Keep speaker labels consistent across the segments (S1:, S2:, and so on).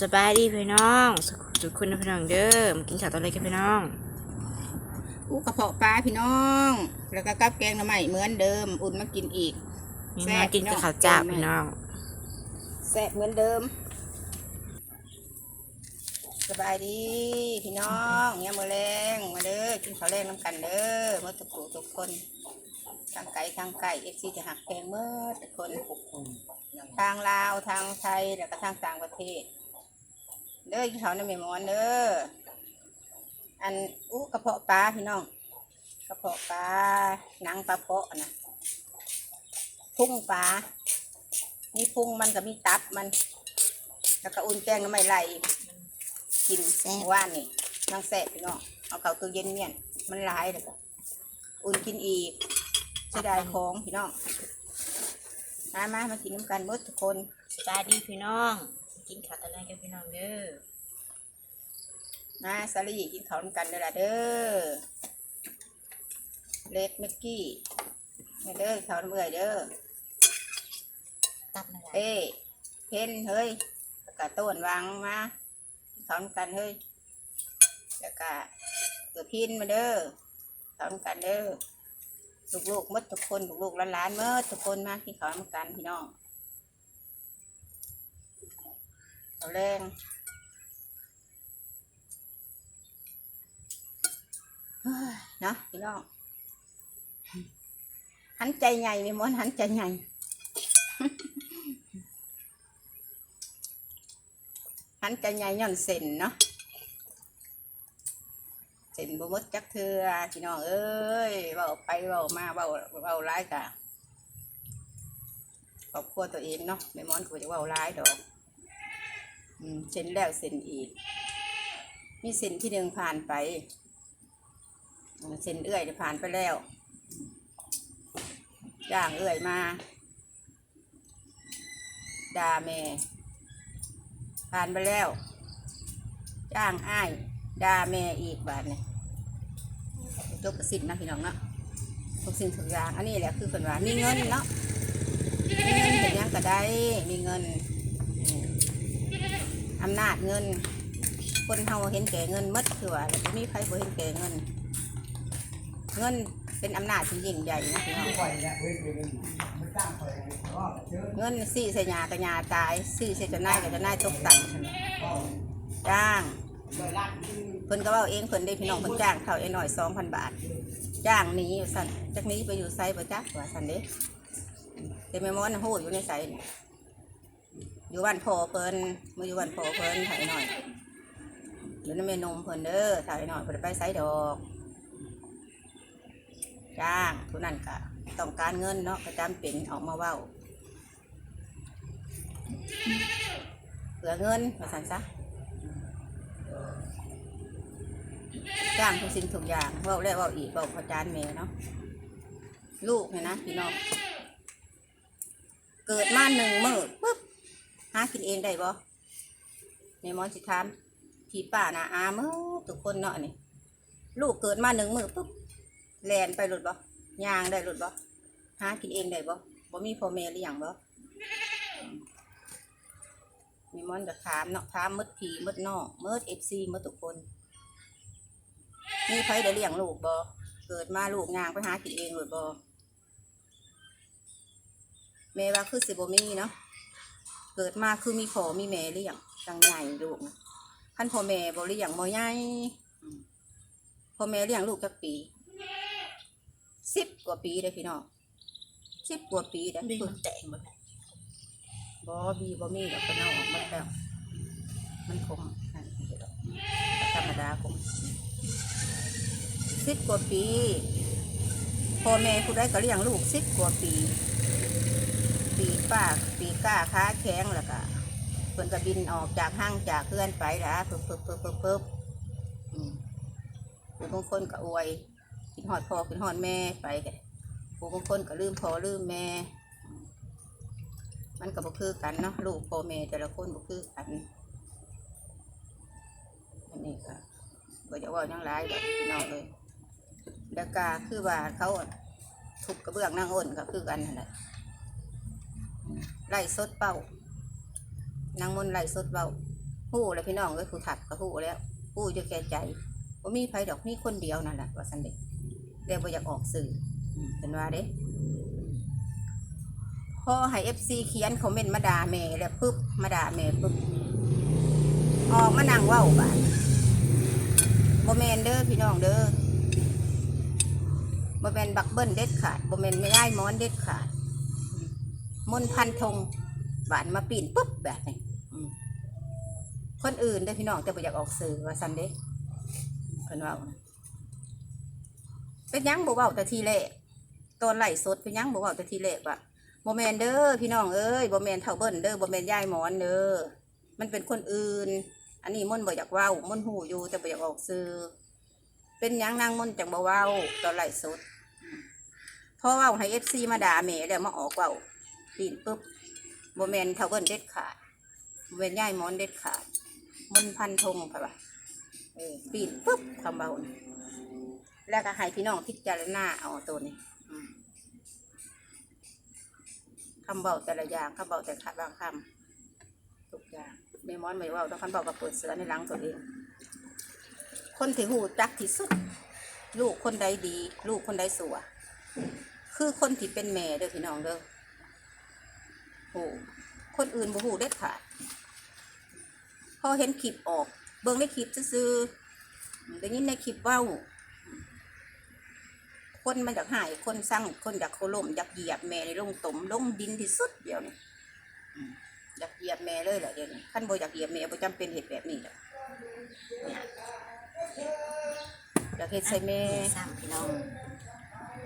S1: สบายดีพี่น้องสุขสุขคุณนะพี่น้องเด้อมากินข้าวตอนไรกันพี่น้อง
S2: อู้กระเพาะปลาพี่น้อง แล้วก็กับแกงหน่อไม้เหมือนเดิม อุ่นมากินอีก
S1: มี
S2: แซ่บ
S1: มากินกับข้าวจ้าพี่น้อง
S2: แซ่บเหมือนเดิม สบายดีพี่น้องเนี่ยมือแรงมาเด้อกินข้าวแรงน้ำกันเด้อเมื่อทุกผู้ทุกคนทางไก่ทางไก่เอฟซีจะหักแพงเมื่อทุกคนทางลาวทางไทยแล้วก็ทางต่างประเทศเด้อกินข้าวในเมมอนเด้ออันอู้กระเพาะปลาพี่น้องกระเพาะปลาหนังปลาเปาะนะพุ่งปลานี่พุ่งมันก็มีตับมันแล้วก็อุ่นแกงก็ไม่ไหลกินว่านนี่นางแสบพี่น้องเอาเข้าตู้เย็นเนี่ยมันหลายเลยอุ่นกินอีกเสียดายของพี่น้องมามามากินน้ำกันหมดทุกคน
S1: สบายดีพี่น้อง กินข้าวตอนไรกันพี่น้องเด้อ
S2: มาสาลีกินข้าวน้ำกันเด้อล่ะเด้อเล็กเมกกี้มาเด้อข้าวน้ำเอื่อยเด้อ
S1: ตับมาละ
S2: เอ้เพนเฮ้ยแล้วก็ต้นวางมาสอนกันเฮ้ยแล้วก็เกือพินมาเด้อสอนกันเด้อลูกๆหมดทุกคนลูกๆหลานๆหมดทุกคนมาที่เขาทำกันพี่น้อง เอาแรงเฮ้ยเนาะพี่น้องหันใจใหญ่ม่มอนหันใจใหญ่หันใจใหญ่ย่อนเส้นเนาะเส้นบ่มดจักเทือพี่น้องเอ้ยเบาไปเบามาเบาเบาร้ายกะครอบครัวตัวเองเนาะม่มอนก็บ่จะเบาร้ายดอกอืม เส้นแล้วเส้นอีก มีเส้นที่หนึ่งผ่านไป เส้นเอื้อยผ่านไปแล้วย่างเอื้อยมาด่าแม่ผ่านไปแล้วจ้างอ้ายด่าแม่อีกบาทเนี่ยจบกระสินนะพี่น้องเนาะทุกสิ่งทุกอย่างอันนี้แหละคือคนว่ามีเงินเนาะมีเงินเป็นยังก็ได้มีเงิน อำนาจเงิน คนเฮาเห็นแก่เงินมัดคือว่าแล้วบ่มีใครบ่เห็นแก่เงิน เงินเป็นอำนาจที่ยิ่งใหญ่นะพี่น้องเงินสี่ใส่ยากระยาตายสี่ใส่จะนายกับจะนายตกต่ำจ้างเพิ่นก็เว่าเองเพิ่นได้พี่น้องเพิ่นจ้างเขาไอ้หน่อยสองพันบาท จ้างหนี้อยู่สันจากนี้ไปอยู่ไซประจักว่าสั่นเด้แต่แม่มอนหูอยู่ในไซนี่ อยู่บ้านพ่อเพิ่นมาอยู่บ้านพ่อเพิ่นถ่ายหน่อยอยู่นเมนมเพิ่นเด้อถ่ายหน่อยเพิ่นไปไซดอกจ้างผู้นั้นก็ต้องการเงินเนาะก็จำเป็นออกมาเว้าเผื่อเงินมาสั่นซะจ้างทุกสิ่งทุกอย่างเว่าแล้วเว่าอีกเว่าพระจานเมเนาะลูกเนี่ยนะพี่น้องเกิดมาหนึ่งมือปุ๊บ หากินเองได้บ่ในมอนสิถามพี่ป้านาอาเมื่อทุกคนเนาะนี่ ลูกเกิดมาหนึ่งมือปุ๊บแลนไปหลุดบ่ยางได้หลุดบ่หากินเองได้บ่บ่มีพ่อแม่หรือยังบ่มีมอนจะถามเนาะถามหมดผีหมดนอกหมดเอฟซีหมดทุกคนมีใครได้เลี้ยงลูกบ่เกิดมาลูกยางไปหากินเองหรือบ่แม่ว่าคือสิบ่มีเนาะ เกิดมาคือมีพ่อมีแม่เลี้ยงจังใหญ่ลูกนะคันพ่อแม่บ่เลี้ยงบ่ใหญ่อืมพ่อแม่เลี้ยงลูกจักปีสิบกว่าปีเลยพี่น้องสิบกว่าปีเด้
S1: ดี
S2: อ
S1: มันแตงหมดเลย
S2: บอบีบอมีดอกกระเนาออกมาแล้วมันคงนั่นไม่ใช่ดอกธรรมดาคงสิบกว่าปีพ่อแม่ผู้ใดก็เลี้ยงลูกสิบกว่าปี ปีป้าปีก้าค้าแข้งแล้วก็เพิ่นก็บินออกจากห้างจากเพื่อนไปละปึ๊บปึ๊บปึ๊บปึ๊บปึ๊บผู้บางคนก็อวยกินหอดพ่อกินหอดแม่ไปกันผู้บางคนก็ลืมพ่อลืมแม่ มันก็บ่คือกันเนาะลูกพ่อแม่แต่ละคนบ่คือกันอันนี้ก็บ่จะว่ายังหลายดอกพี่น้องเลยเดยวกาคือว่าเขาทุบกระเบื้องนางอ้นก็คือกันนั่นแหละ ไล่สดเป้านางมนต์ไล่สดเป้าฮู้แล้วพี่น้องเอ้ยผู้ถักก็ฮู้แล้วฮู้อยู่แก่ใจว่ามีไผดอกมีคนเดียวนั่นแหละว่าสันเด็กเดี๋ยวบ่อยากออกสื่อเป็นว่าเด้พอให้เอฟซีเขียนคอมเมนต์มาด่าแม่แล้วปุ๊บมาด่าแม่ปุ๊บออกมานั่งว้าบ้านบ่แมนเด้อพี่น้องเด้อบ่แมนบักเบิ้ลเด็ดขาดบ่แมนไม่ได้มอนเด็ดขาด มนพันธงบานมาปีนปุ๊บแบบนี้คนอื่นเด้อพี่น้องแต่บ่อยากออกสื่อว่าซันเด้เพิ่นเว่าเป็นยังบ่เว้าแต่ทีแรกตอนไหลสดเป็นยังบ่เว้าแต่ทีแรกว่าบ่แมนเด้อพี่น้องเอ้ยบ่แมนเท่าเบิ้ลเด้อบ่แมนยายหมอนเด้อมันเป็นคนอื่น อันนี้มนบ่อยากเว้ามนหูอยู่แต่บ่อยากออกสื่อเป็นยังนางมนจังบ่เว้าตอนไหลสดอืมพอเว้าให้ FC มาด่าแม่แล้วมาออกเว้า ปีนปุ๊บบ่แมนเท่าเบิ้ลเด็ดขาดบ่แมนย่ายมอนเด็ดขาดมนพันธงค่ะว่าเอปีนปุ๊บคำเบาแล้วก็ให้พี่น้องพิจารณาเอาตัวนี้คำเบาแต่ละอย่างคำเบาแต่ขาดบางคำทุกอย่างเมมอนไม่เว่าต้องคำเบากับเปิดเสือในหลังตัวเอง คนที่หูจักที่สุด ลูกคนใดดี ลูกคนใดสัวคือคนที่เป็นแม่เด้อพี่น้องเด้อ โอ้คนอื่นบ่หูเด็ดขาดพอเห็นคลิปออก เบิ่งในคลิปซื่อๆได้ยินในคลิปเว้าคนมันอยากหายคนสร้างคนอยากโคลมอยากเหยียบแม่ในลงตมลงดินที่สุดเดียวนี่อืมอยากเหยียบแม่เลยแหละเดี๋ยวนี้ขั้นบ่อยากเหยียบแม่บ่จำเป็นเหตุแบบนี้แหละเนี่ยอยากเฮ็ดใส่แม่
S3: สามพี่น้อง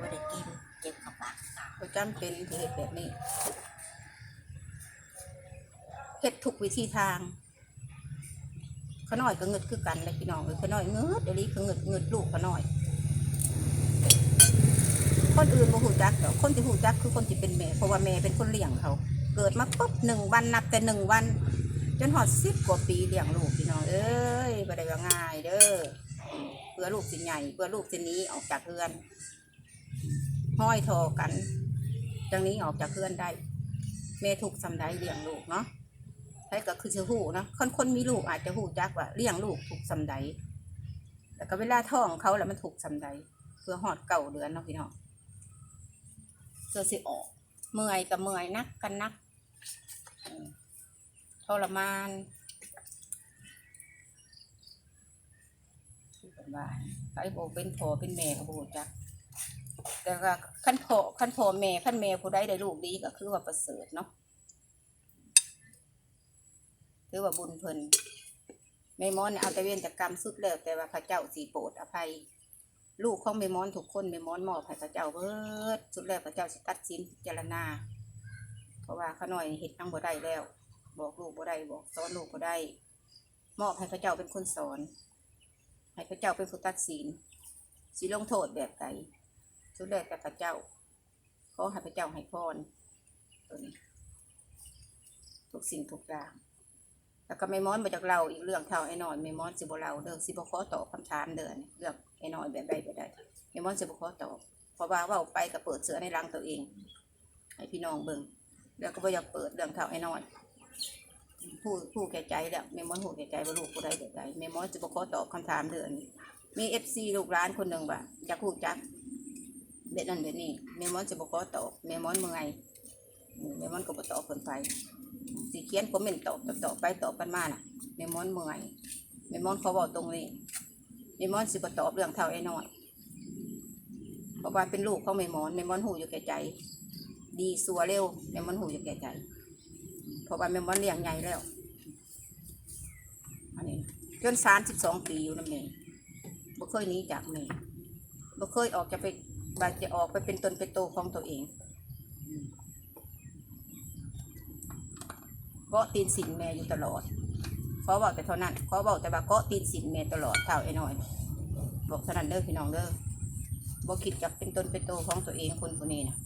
S3: ว่าได้กินเจ็บกับปาก
S2: บ่จำเป็นที่เหตุแบบนี้ เฮ็ดทุกวิธีทางขาน้อยก็เงิดคือกันเลยพี่น้องเอ้ยขาน้อยเงิดเดี๋ยวนี้คือเงิดเงิดลูกขาน้อย คนอื่นบ่หูจักคนที่หูจักคือคนที่เป็นแม่เพราะว่าแม่เป็นคนเลี้ยงเขา เกิดมาปุ๊บหนึ่งวันนับแต่หนึ่งวัน จนหอดสิบกว่าปีเลี้ยงลูกพี่น้องเอ้ยบ่ได้ว่าง่ายเด้อเพื่อลูกสิใหญ่เพื่อลูกสินี้ออกจากเรือน ห้อยทอกันจังนี้ออกจากเพื่อนได้แม่ถูกสำได้เลี้ยงลูกเนาะ ใช่ก็คือจะหูเนาะคนคนมีลูกอาจจะหูจักว่าเลี้ยงลูกถูกสำได้แต่ก็เวลาท้องเขาแล้วมันถูกสำได้เพื่อหอดเก่าเดือนเนาะพี่น้องเพื่อสิออก เมื่อยกับเมื่อยนักกันนักทรมานคือกันใครบอกเป็นพ่อเป็นแม่ก็บูจักแต่ก็ขั้นพ่อขั้นพ่อแม่ขั้นแม่ผู้ใดได้ลูกดีก็คือว่าประเสริฐเนาะ ถือว่าบุญเพิ่นแม่มอนเนี่ยเอาแต่เวียนจากกรรมสุดแล้วแต่ว่าพระเจ้าสีโปรดอภัย ลูกของแม่มอนทุกคนแม่มอนมอบให้พระเจ้าเบิดสุดแล้วพระเจ้าสิตัดสินพิจารณา เพราะว่าขาน้อยเห็ดนั่งบ่ได้แล้ว บอกลูกบ่ได้บอกสอนลูกบ่ได้ มอบให้พระเจ้าเป็นคนสอน ให้พระเจ้าเป็นผู้ตัดสินสิลงโทษแบบใดสุดแรกแต่พระเจ้าขอให้พระเจ้าให้พรตัวนี้ทุกสิ่งทุกอย่าง แล้วก็ไม่ม้อนมาจากเราอีกเรื่องเท่าไอ้นอยไม่ม้อนสิบเราเด้อสิบขอตอบคำถามเดินเรื่องไอ้นอยแบบใดแบบใดไม่ม้อนสิบขอตอบเพราะว่าว่าไปก็เปิดเสือในรังตัวเองให้พี่น้องเบิ่งแล้วก็บ่อยากเปิดเรื่องเท่าไอ้นอยผู้ผู้แก่ใจแล้วไม่ม้อนผู้แก่ใจว่าลูกผู้ใดแบบใดไม่ม้อนสิบขอตอบคำถามเดินมีเอฟซีลูกร้านคนหนึ่งว่าอยากพูดจักเบ็ดนั่นเบ็ดนี่แม่มอนจะบอกขอตอบแม่มอนเมื่อไงอืมแม่มอนก็บอตอบคนไป สีเขียนคอมเมนต์ตอบตอบตอบไปตอบกันมาน่ะแม่มอนเมื่อไงแม่มอนเขาบอกตรงนี้แม่มอนสิบตอบเรื่องเท่าไอ้น้อยเพราะว่าเป็นลูกเของแม่มอนแม่มอนหูอยู่แก่ใจ ดีสัวเร็วแม่มอนหูอยู่แก่ใจ เพราะว่าแม่มอนเลี้ยงใหญ่แล้วอันนี้จนสามสิบสองปีอยู่นั่นเองบ่เคยหนีจากแม่บ่เคยออกจะไปบาจะออกไปเป็นตนเป็นโตของตัวเองอืม เกาะตีนสินแม่อยู่ตลอดขอบอกแต่เท่านั้นขอบอกแต่ว่าเกาะตีนสินแม่ตลอดเท่าไอ้น้อยบอกเท่านั้นเด้อพี่น้องเด้อบ่คิดจะเป็นตนเป็นโตของตัวเองคนคนนี้นะ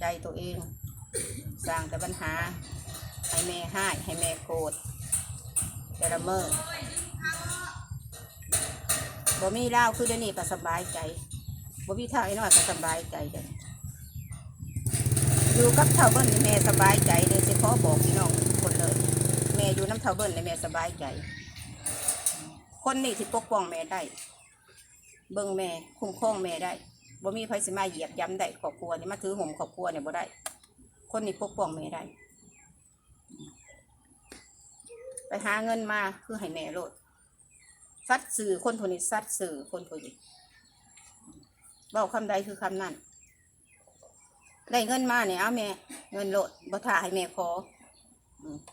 S2: ใจตัวเอง สร้างแต่ปัญหา ให้แม่ให้ให้แม่โกรธแต่ละเมอบ่มีเหล้าคือเดี๋ยวนี้ก็สบายใจบ่มีเท่าไอ้น้อยก็สบายใจจ้ะ อยู่กับเท่าเบิ้ลนี่แม่สบายใจเลยสิขอบอกพี่น้องทุกคนเลยแม่อยู่น้ำเท่าเบิ้ลในแม่สบายใจ คนนี่ที่ปกป้องแม่ได้ เบิ่งแม่คุ้มครองแม่ได้บ่มีไผสิมาเหยียบย้ำได้ครอบครัวนี่มาถือห่มครอบครัวเนี่ยบ่ได้ คนนี่ปกป้องแม่ได้ ไปหาเงินมาคือให้แม่โลดซัดสื่อคนคนนี้ซัดสื่อคนคนนี้เบาคำใดคือคำนั้น ได้เงินมาเนี่ยเอาแม่ เงินโหลดบ่ท่าให้แม่ขอ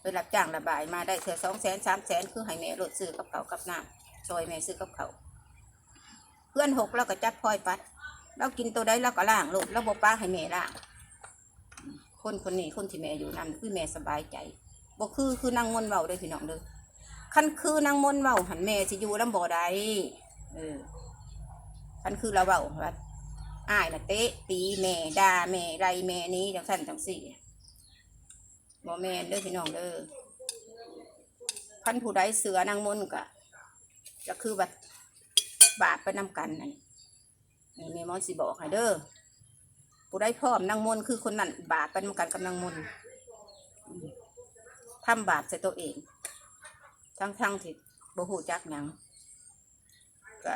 S2: ไปรับจ้างระบายมาได้เธอสองแสนสามแสนคือให้แม่โหลดซื้อกับเขากับน้ำซอยแม่ซื้อกับเขาเพื่อนหกเราก็จับพลอยปัด เรากินตัวใดเราก็ล่างโลดเราบ่ป้าให้แม่ล่างคนคนนี้คนที่แม่อยู่นำคือแม่สบายใจบ่คือคือนางมนเว้าเด้อพี่น้องเด้อคันคือนางมนเว้าหันแม่สิอยู่ลำบ่ได้เออคันคือเราเว้าว่า อ้ายน่ะเตะตีแม่ด่าแม่ไรแม่นี้จังซั่นจังซี่บ่แม่นเด้อพี่น้องเด้อคันผู้ใดเสือนางมนต์ก็จะคือแบบบาปไปนำกันนั่นนี่แม่มอสิบอกให้เด้อผู้ได้พร้อมนางมนต์คือคนนั้นบาปเป็นำกันกับนางมนต์อืมทำบาปใส่ตัวเอง ทั้งทั้งๆที่บ่หูจักหยังก็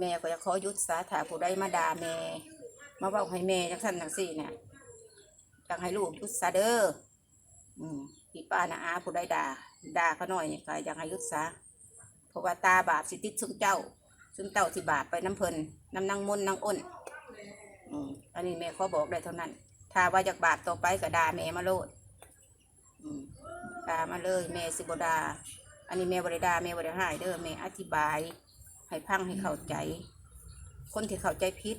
S2: แม่ก็จะขอหยุดสาถาผู้ได้มาด่าแม่ มาบอกให้แม่จังสั้นจังสี่เนี่ยอยากให้ลูกหยุดซะเด้ออืมพี่ป้านะอาผู้ได้ด่าด่าเขาหน่อยเนี่ยก็อยากให้หยุดซะเพราะว่าตาบาปสิติดซึ่งเจ้า ซึ่งเจ้าที่บาปไปน้ำเพลินน้ำนางมนนางอ้นอืมอันนี้แม่เขาบอกได้เท่านั้น ถ้าว่าอยากบาปต่อไปก็ด่าแม่มาโลดอืมด่ามาเลยแม่สิบดาอันนี้แม่บริดาแม่บริหายเด้อแม่อธิบาย ให้พังให้เข้าใจ คนที่เข้าใจผิด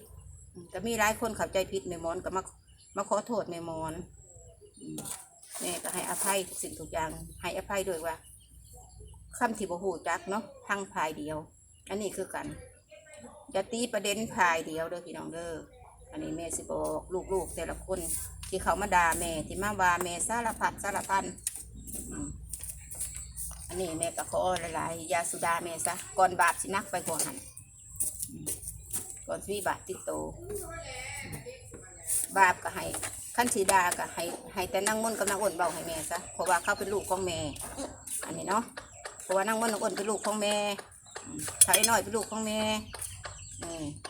S2: ก็มีหลายคนเข้าใจผิดแม่มอนก็มามาขอโทษแม่มอนอืมแม่ก็ให้อภัยทุกสิ่งทุกอย่าง ให้อภัยด้วยว่าคำที่บ่หูจักเนาะพังพายเดียว อันนี้คือกันอย่าตีประเด็นพายเดียวเด้อพี่น้องเด้ออันนี้แม่สิบอกลูกๆแต่ละคน ที่เขามาด่าแม่ที่มาว่าแม่สารพัดสารพันอืม นนี้แม่ก็ขอหลายๆยาสุดาแม่ซะก่อนบาปสินักไปกว่าหันก่อนสิมีบาปติดโต บาปก็ให้ขั้นสีดาก็ให้ให้แต่นั่งมนต์กับนางอ้นเบาให้แม่ซะเพราะว่าเขาเป็นลูกของแม่ อันนี้เนาะเพราะว่านั่งมนต์นางอ้นเป็นลูกของแม่ชายน้อยเป็นลูกของแม่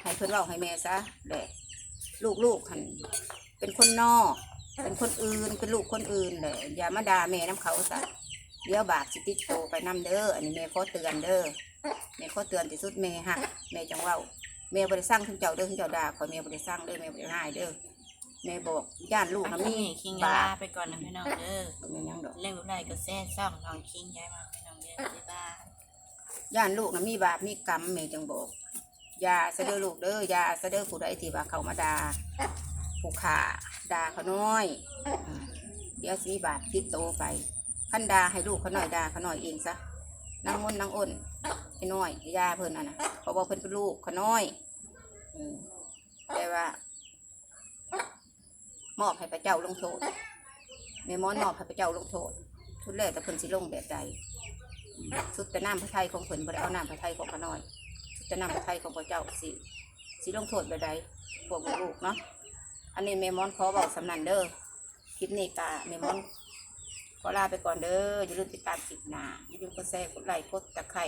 S2: ให้เพิ่อนเบาให้แม่ซะแหละลูกๆหันเป็นคนนอก เป็นคนอื่นเป็นลูกคนอื่นเลยอย่ามาด่าแม่น้ำเขาซะ เดี๋ยวบาปสิติดโตไปน้ำเด้ออันนี้แม่ขอเตือนเด้อแม่ขอเตือนที่สุดแม่ฮะแม่จังเว่าแม่บริสร้างถึงเจ้าเด้อถึงเจ้าด่าขอแม่บริสร้างเด้อแม่บริหายเด้อแม่บอกย่านลูก
S1: อัน
S2: นะมี
S1: นี้คิง
S2: บา
S1: ลา
S2: ป
S1: ไปก่อนนะพี่น้องเด้อ
S2: แม่ยังดอก
S1: เล่นบุไรก็แซ่ซ่องน้องคิงย้ายมาพี่น้องเด้อบ๊ายบาย
S2: ย่านลูกนะมีบาปมีกรรมแม่จังบอกอย่าเสะเด้อลูกเด้ออย่าเสะเด้อผู้ใดที่ว่าเขามาด่าผู้ขาด่าเขาน้อยอืมเดี๋ยวสิมีบาปติดโตไป ขันดาให้ลูกเขาน้อยดาเขาน้อยเองซะนางมนนางอ้นไอ้น้อยยาเพิ่นอะนะเพราะว่าเพิ่นเป็นลูกเขาน้อยอแต่ว่ามอบให้พระเจ้าลงโทษแม่มอนมอบให้พระเจ้าลงโทษทุนแรกแต่เพิ่นสิลงแบบใดสุดแต่น้ำพระไทยของเพิ่นบ่ได้เอาน้ำพระไทยของพระน้อยสุดแต่น้ำพระไทยของพระเจ้าสิสิลงโทษแบบใดพวกลูกเนาะอันนี้แม่มอนขอบอกสำนันเด้อคลิปนี้กะแม่มอน อลาไปก่อนเด้อ อย่าลืมติดตามคลิปหน้า อย่าลืมกดแชร์กดไลค์กดตะไคร่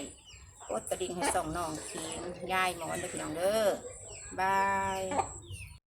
S2: กดกระดิ่งให้ส่องน้องทีมยายหมอนเด้อพี่น้องเด้อบาย